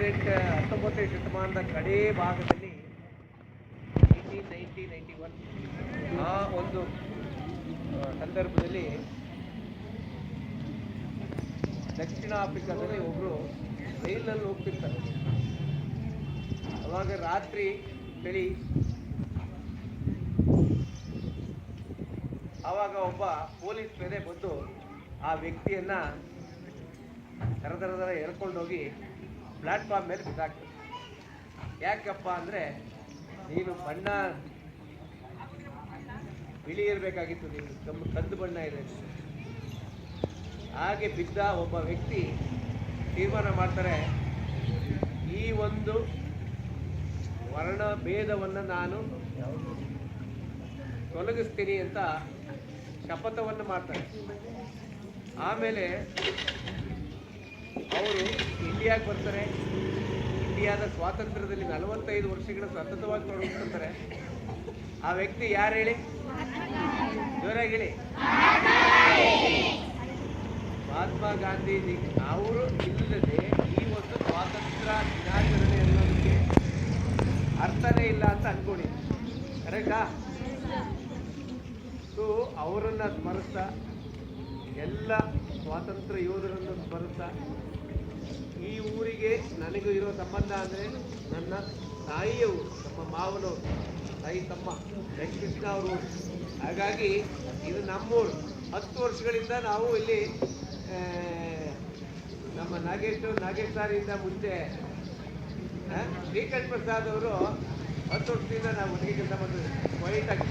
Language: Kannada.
ಹದಿನೆಂಟು ಹತ್ತೊಂಬತ್ತನೇ ಶತಮಾನದ ಕಡೇ ಭಾಗದಲ್ಲಿ ಏಯ್ಟೀನ್ ನೈನ್ಟಿ ನೈಂಟಿ ಒನ್ ಆ ಒಂದು ಸಂದರ್ಭದಲ್ಲಿ ದಕ್ಷಿಣ ಆಫ್ರಿಕಾದಲ್ಲಿ ಒಬ್ಬರು ರೈಲಲ್ಲಿ ಹೋಗ್ತಿರ್ತಾರೆ. ಅವಾಗ ರಾತ್ರಿ ಬೆಳಿ ಆವಾಗ ಒಬ್ಬ ಪೊಲೀಸ್ ಮೇಲೆ ಬಂದು ಆ ವ್ಯಕ್ತಿಯನ್ನ ಥರ ಎಳ್ಕೊಂಡೋಗಿ ಪ್ಲಾಟ್ಫಾರ್ಮ್ ಮೇಲೆ ಬಿಸಾಕ್ತಾರೆ. ಯಾಕಪ್ಪ ಅಂದರೆ ನೀನು ಬಣ್ಣ ಬಿಳಿ ಇರಬೇಕಾಗಿತ್ತು, ನೀನು ತಮ್ಮ ಕಂದು ಬಣ್ಣ ಇದೆ. ಹಾಗೆ ಬಿದ್ದ ಒಬ್ಬ ವ್ಯಕ್ತಿ ತೀರ್ಮಾನ ಮಾಡ್ತಾರೆ, ಈ ಒಂದು ವರ್ಣ ಭೇದವನ್ನು ನಾನು ತೊಲಗಿಸ್ತೀನಿ ಅಂತ ಶಪಥವನ್ನು ಮಾಡ್ತಾರೆ. ಆಮೇಲೆ ಇಂಡಿಯಾಗೆ ಬರ್ತಾರೆ. ಇಂಡಿಯಾದ ಸ್ವಾತಂತ್ರ್ಯದಲ್ಲಿ ನಲವತ್ತೈದು ವರ್ಷಗಳ ಸತತವಾಗಿ ತೊಡಗಿಸ್ತಾರೆ ಆ ವ್ಯಕ್ತಿ ಯಾರು ಹೇಳಿ? ಜೋರಾಗಿ ಹೇಳಿ. ಮಹಾತ್ಮ ಗಾಂಧೀಜಿ ಅವರು ಇಲ್ಲದೆ ಈ ಒಂದು ಸ್ವಾತಂತ್ರ್ಯ ದಿನಾಚರಣೆ ಅನ್ನೋದಕ್ಕೆ ಅರ್ಥನೇ ಇಲ್ಲ ಅಂತ ಅನ್ಕೊಳ್ಳಿ. ಕರೆಕ್ಟಾ ಸೊ ಅವರನ್ನು ಸ್ಮರಿಸ್ತಾ, ಎಲ್ಲ ಸ್ವಾತಂತ್ರ್ಯ ಯೋಧರನ್ನು ಸ್ಮರಿಸ್ತಾ ಈ ಊರಿಗೆ ನನಗೂ ಇರೋ ಸಂಬಂಧ ಅಂದರೆ ನನ್ನ ತಾಯಿಯವರು, ನಮ್ಮ ಮಾವನವರು, ತಾಯಿ ತಮ್ಮ ವೆಂಕಟಕೃಷ್ಣ ಅವರು. ಹಾಗಾಗಿ ಇದು ನಮ್ಮೂರು. ಹತ್ತು ವರ್ಷಗಳಿಂದ ನಾವು ಇಲ್ಲಿ ನಮ್ಮ ನಾಗೇಶ್ ನಾಗೇಶ್ ಸಾರಿಂದ ಮುಂಚೆ ಶ್ರೀಕಂಠ ಪ್ರಸಾದ್ ಅವರು ಹತ್ತು ವರ್ಷದಿಂದ ನಾವು ಕೆಲಸ ಮಾಡ್ತೀವಿ ವೈಟ್ ಆಗಿ.